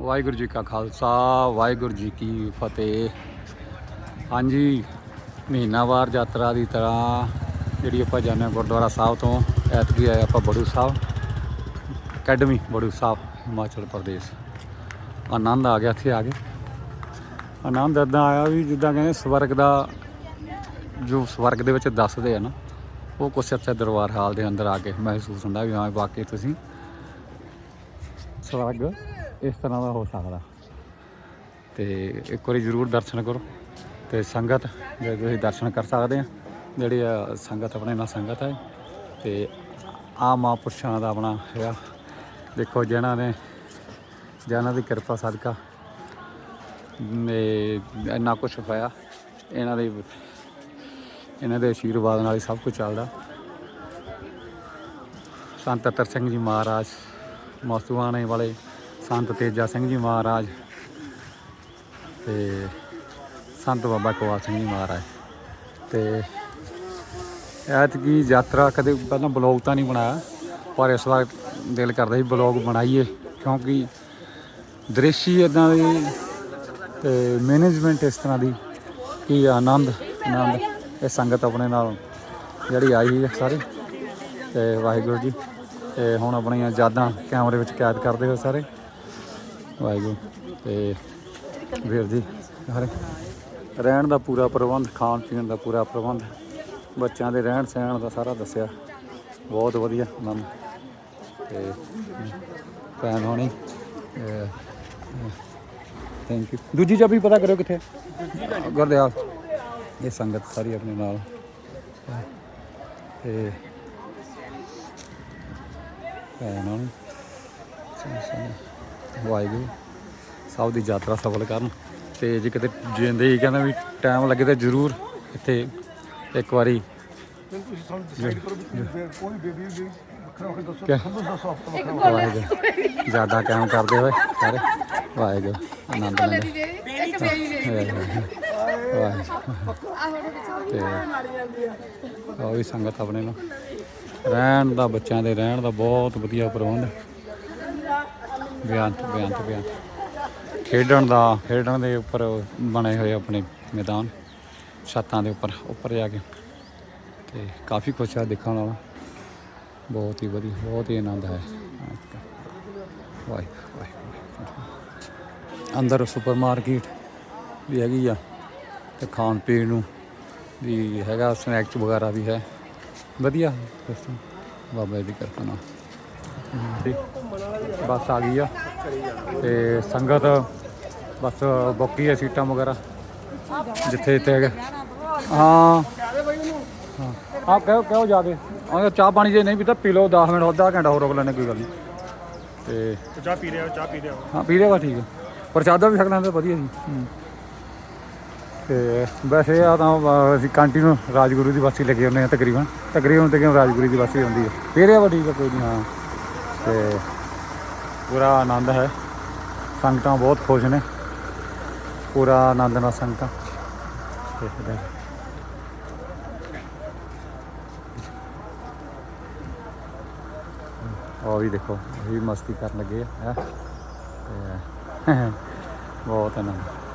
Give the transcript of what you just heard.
ਵਾਹਿਗੁਰੂ ਜੀ ਕਾ ਖਾਲਸਾ, ਵਾਹਿਗੁਰੂ ਜੀ ਕੀ ਫਤਿਹ। ਹਾਂਜੀ, ਮਹੀਨਾਵਾਰ ਯਾਤਰਾ ਦੀ ਤਰ੍ਹਾਂ ਜਿਹੜੀ ਆਪਾਂ ਜਾਂਦੇ ਹਾਂ ਗੁਰਦੁਆਰਾ ਸਾਹਿਬ ਤੋਂ, ਐਤਕੀ ਆਏ ਆਪਾਂ ਬੜੂ ਸਾਹਿਬ, ਅਕੈਡਮੀ ਬੜੂ ਸਾਹਿਬ, ਹਿਮਾਚਲ ਪ੍ਰਦੇਸ਼। ਆਨੰਦ ਆ ਗਿਆ ਇੱਥੇ ਆ ਕੇ। ਆਨੰਦ ਇਦਾਂ ਆਇਆ ਵੀ ਜਿੱਦਾਂ ਕਹਿੰਦੇ ਸਵਰਗ ਦਾ, ਜੋ ਸਵਰਗ ਦੇ ਵਿੱਚ ਦੱਸਦੇ ਆ ਨਾ, ਉਹ ਕੁਛ ਇੱਥੇ ਦਰਬਾਰ ਹਾਲ ਦੇ ਅੰਦਰ ਆ ਕੇ ਮਹਿਸੂਸ ਹੁੰਦਾ ਵੀ ਹਾਂ, ਵਾਕਈ ਤੁਸੀਂ ਸਵਰਗ ਇਸ ਤਰ੍ਹਾਂ ਦਾ ਹੋ ਸਕਦਾ। ਤੇ ਇੱਕ ਵਾਰੀ ਜ਼ਰੂਰ ਦਰਸ਼ਨ ਕਰੋ ਤੇ ਸੰਗਤ, ਜੇ ਤੁਸੀਂ ਦਰਸ਼ਨ ਕਰ ਸਕਦੇ ਆ, ਜਿਹੜੀ ਆ ਸੰਗਤ ਆਪਣੇ ਨਾਲ ਸੰਗਤ ਹੈ ਤੇ ਆ ਮਹਾਂਪੁਰਸ਼ਾਂ ਦਾ ਆਪਣਾ ਹੈਗਾ। ਦੇਖੋ ਜਿਨ੍ਹਾਂ ਨੇ, ਜਿਨ੍ਹਾਂ ਦੀ ਕਿਰਪਾ ਸਦਕਾ ਨੇ ਇੰਨਾ ਕੁਝ ਹੋਇਆ ਇਹਨਾਂ ਦੇ ਇਹਨਾਂ ਦੇ ਆਸ਼ੀਰਵਾਦ ਨਾਲ ਹੀ ਸਭ ਕੁਝ ਚੱਲਦਾ। ਸੰਤ ਅਤਰ ਸਿੰਘ ਜੀ ਮਹਾਰਾਜ, ਮਸਤੂਆਣੇ ਵਾਲੇ ਸੰਤ ਤੇਜਾ ਸਿੰਘ ਜੀ ਮਹਾਰਾਜ ਤੇ ਸੰਤ ਬਾਬਾ ਕਵਾਲ ਸਿੰਘ ਜੀ ਮਹਾਰਾਜ। ਤੇ ਐਤਕੀ ਯਾਤਰਾ ਕਦੇ ਪਹਿਲਾਂ ਬਲੌਗ ਤਾਂ ਨਹੀਂ ਬਣਾਇਆ, ਪਰ ਇਸ ਵਾਰ ਦਿਲ ਕਰਦਾ ਸੀ ਬਲੌਗ ਬਣਾਈਏ, ਕਿਉਂਕਿ ਦ੍ਰਿਸ਼ੀ ਇਦਾਂ ਦੀ ਤੇ ਮੈਨੇਜਮੈਂਟ ਇਸ ਤਰ੍ਹਾਂ ਦੀ ਕਿ ਆਨੰਦ ਆਨੰਦ, ਇਹ ਸੰਗਤ ਆਪਣੇ ਨਾਲ ਜਿਹੜੀ ਆਈ ਹੈ ਸਾਰੇ। ਤੇ ਵਾਹਿਗੁਰੂ ਜੀ, ਤੇ ਹੁਣ ਆਪਣੀਆਂ ਯਾਦਾਂ ਕੈਮਰੇ ਵਿੱਚ ਕੈਦ ਕਰਦੇ ਹੋ ਸਾਰੇ। ਵਾਹਿਗੁਰੂ। ਤੇ ਵੀਰ ਜੀ ਸਾਰੇ ਰਹਿਣ ਦਾ ਪੂਰਾ ਪ੍ਰਬੰਧ, ਖਾਣ ਪੀਣ ਦਾ ਪੂਰਾ ਪ੍ਰਬੰਧ। ਬੱਚਿਆਂ ਦੇ ਰਹਿਣ ਸਹਿਣ ਦਾ ਸਾਰਾ ਦੱਸਿਆ। ਬਹੁਤ ਵਧੀਆ ਮਨ ਤੇ ਭੈਣ ਹੋਣੀ ਥੈਂਕ ਯੂ ਦੂਜੀ ਚਾਬੀ ਪਤਾ ਕਰਿਓ ਕਿੱਥੇ ਗੁਰਦਿਆਲ। ਇਹ ਸੰਗਤ ਸਾਰੀ ਆਪਣੇ ਨਾਲ। ਤੇ ਭੈਣ ਹੋਣੀ ਵਾਹਿਗੁਰੂ। ਸਭ ਦੀ ਯਾਤਰਾ ਸਫਲ ਕਰਨ। ਤੇ ਜੇ ਕਿਤੇ ਜਿੰਦੇ ਹੀ ਕਹਿੰਦਾ ਵੀ ਟਾਈਮ ਲੱਗੇ ਤਾਂ ਜ਼ਰੂਰ ਇੱਥੇ ਇੱਕ ਵਾਰੀ ਤੁਸੀਂ ਸਾਨੂੰ ਡਿਸਾਈਡ ਕਰੋ ਵੀ ਕੀ ਕੋਈ ਬੇਬੀ ਵੀ ਵੱਖਰਾ ਹੋ ਕੇ ਦੱਸੋ ਕਿਆ? ਤੁਹਾਨੂੰ ਦੱਸੋ ਹਫਤਾ ਵਾਹਿਗੁਰੂ। ਜ਼ਿਆਦਾ ਕਾਇਮ ਕਰਦੇ ਹੋਏ ਸਾਰੇ। ਵਾਹਿਗੁਰੂ। ਆਨੰਦ ਦੇ ਇੱਕ ਮੇਰੀ ਦੇ ਵਾਹਿਗੁਰੂ। ਤੇ ਉਹ ਵੀ ਸੰਗਤ ਆਪਣੇ ਨਾਲ ਰਹਿਣ ਦਾ ਬੱਚਿਆਂ ਦੇ ਰਹਿਣ ਦਾ ਬਹੁਤ ਵਧੀਆ ਪ੍ਰਬੰਧ। ਬਿਆੰਤ ਬਿਆੰਤ ਬਿਆੰਤ ਖੇਡਣ ਦਾ, ਖੇਡਣ ਦੇ ਉੱਪਰ ਬਣੇ ਹੋਏ ਆਪਣੇ ਮੈਦਾਨ, ਛੱਤਾਂ ਦੇ ਉੱਪਰ ਉੱਪਰ ਜਾ ਕੇ। ਤੇ ਕਾਫੀ ਕੁਛ ਆ ਦੇਖਣ ਵਾਲਾ। ਬਹੁਤ ਹੀ ਵਧੀਆ, ਬਹੁਤ ਹੀ ਆਨੰਦ ਹੈ। ਵਾਹਿ ਵਾਹਿ ਅੰਦਰ ਸੁਪਰ ਮਾਰਕੀਟ ਵੀ ਹੈਗੀ ਆ ਤੇ ਖਾਣ ਪੀਣ ਨੂੰ ਵੀ ਹੈਗਾ, ਸਨੈਕਸ ਵਗੈਰਾ ਵੀ ਹੈ। ਵਧੀਆ, ਬਾਬਾ ਜੀ ਦੀ ਕਿਰਪਾ ਨਾਲ। ਤੇ ਬੱਸ ਆ ਗਈ ਆ। ਤੇ ਸੰਗਤ ਬਸ ਬੁੱਕੀ ਆ ਸੀਟਾਂ ਵਗੈਰਾ। ਜਿੱਥੇ ਇੱਥੇ ਹੈਗਾ। ਹਾਂ। ਹਾਂ। ਆ ਕਹੋ ਕਹੋ ਜਾ ਕੇ। ਆ ਚਾਹ ਪਾਣੀ ਜੇ ਨਹੀਂ ਪੀਤਾ ਪੀ ਲਓ 10 ਮਿੰਟ ਅੱਧਾ ਘੰਟਾ ਹੋਰ ਰੁਕ ਲੈਣੇ ਕੋਈ ਗੱਲ ਨਹੀਂ। ਤੇ ਚਾਹ ਪੀ ਰਿਹਾ ਚਾਹ ਪੀ ਰਿਹਾ ਹਾਂ? ਪੀ ਲਿਆ ਠੀਕ ਹੈ ਪ੍ਰਸ਼ਾਦਾ ਵੀ ਛਕ ਲੈਂਦੇ ਵਧੀਆ ਸੀ ਹੂੰ। ਤੇ ਵੈਸੇ ਆ ਤਾਂ ਅਸੀਂ ਕੰਟੀਨਿਊ ਰਾਜਗੁਰੂ ਦੀ ਬਾਸੀ ਲੱਗੇ ਹੁੰਦੇ ਆ ਤਕਰੀਬਨ। ਤਕਰੀਬਨ ਤਕਰੀਬਨ ਰਾਜਗੁਰੂ ਦੀ ਬਾਸੀ ਹੁੰਦੀ ਹੈ ਫੇਰ ਵਾ ਠੀਕ ਹੈ ਕੋਈ ਨਹੀਂ ਹਾਂ। ਤੇ ਪੂਰਾ ਆਨੰਦ ਹੈ ਸੰਗਤਾਂ ਬਹੁਤ ਖੁਸ਼ ਨੇ ਪੂਰਾ ਆਨੰਦ ਨਾਲ ਸੰਗਤਾਂ ਤੇ ਇਹਦਾ- ਉਹ ਵੀ ਦੇਖੋ ਉਹ ਵੀ ਮਸਤੀ ਕਰਨ ਲੱਗੇ ਆ ਹੈਂ। ਤੇ ਬਹੁਤ ਆਨੰਦ